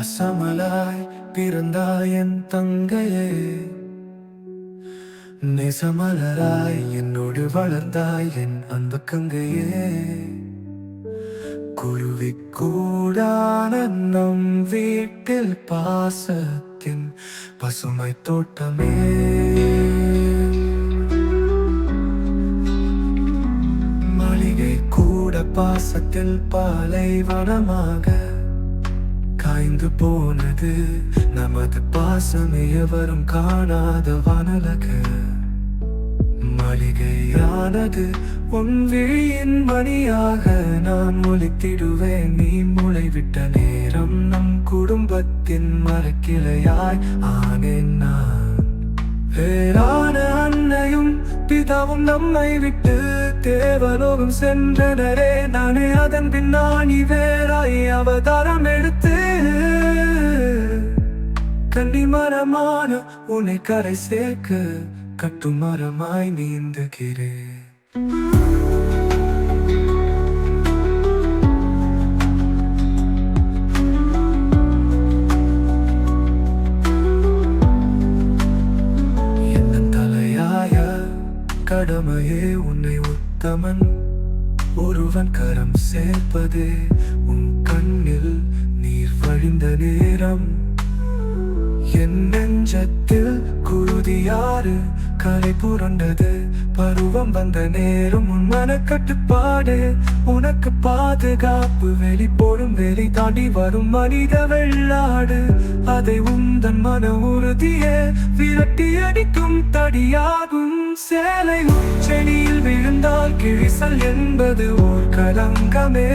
பாசமலாய் பிறந்தாய் என் தங்கையே. நெசமலராய் என்னோடு வளர்ந்தாய் என் அந்த கங்கையே. குருவி கூடான நம் வீட்டில் பாசத்தின் பசுமை தோட்டமே. மளிகை கூட பாசத்தில் பாலைவனமாக சாய்ந்து போனது. நமது பாசமே எவரும் காணாத வானலகு. மளிகையானது உன் விழியின் மணியாக நான் ஒழித்திடுவேன் நீ முளைவிட்ட நேரம் நம் குடும்பத்தின் மரக்கிளையாய் ஆனேன் நான். வேறான அன்னையும் பிதாவும் நம்மை விட்டு தேவலோகம் சென்றனரே. நானே அதன் பின்னாணி வேறாய் அவதாரமே எடுத்து கன்னிமரமான உன்னை கரை சேர்க்க கட்டுமரமாய் நீந்துகிறேன். கடமையே உன்னை உத்தமன். ஒருவன் கரம் சேர்ப்பதே உன் கண்ணில் நீர் வழிந்த நேரம். குருதியாறு கரை புரண்டது. பருவம் வந்த நேரம் உன் மனக்கட்டுப்பாடு. உனக்கு பாதுகாப்பு வெளி போடும் வெளி தாண்டி வரும் மனித வெள்ளாடு. அதை உந்தன் மன உறுதிய விரட்டி அடிக்கும் தடியாகும் சேலை. செடியில் விழுந்தால் கிழிசல் என்பது ஓர் கலங்கமே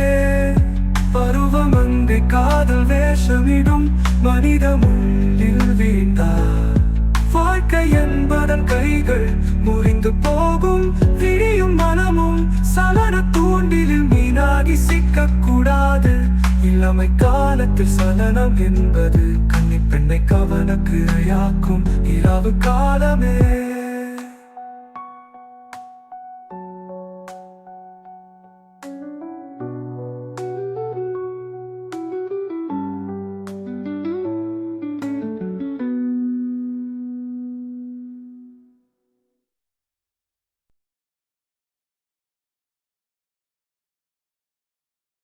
பருவம் அங்கு காதல் வேஷமிடும் மனித முள்ளில் வீழ்ந்தார். என்பதன் கைகள் முறிந்து போகும். விழியும் மனமும் சலன தூண்டிலில் மீனாகி சிக்கக்கூடாது. இளமை காலத்தில் சலனம் என்பது கன்னி பெண்ணை கவனக்கு இரையாக்கும் இரவு காலமே.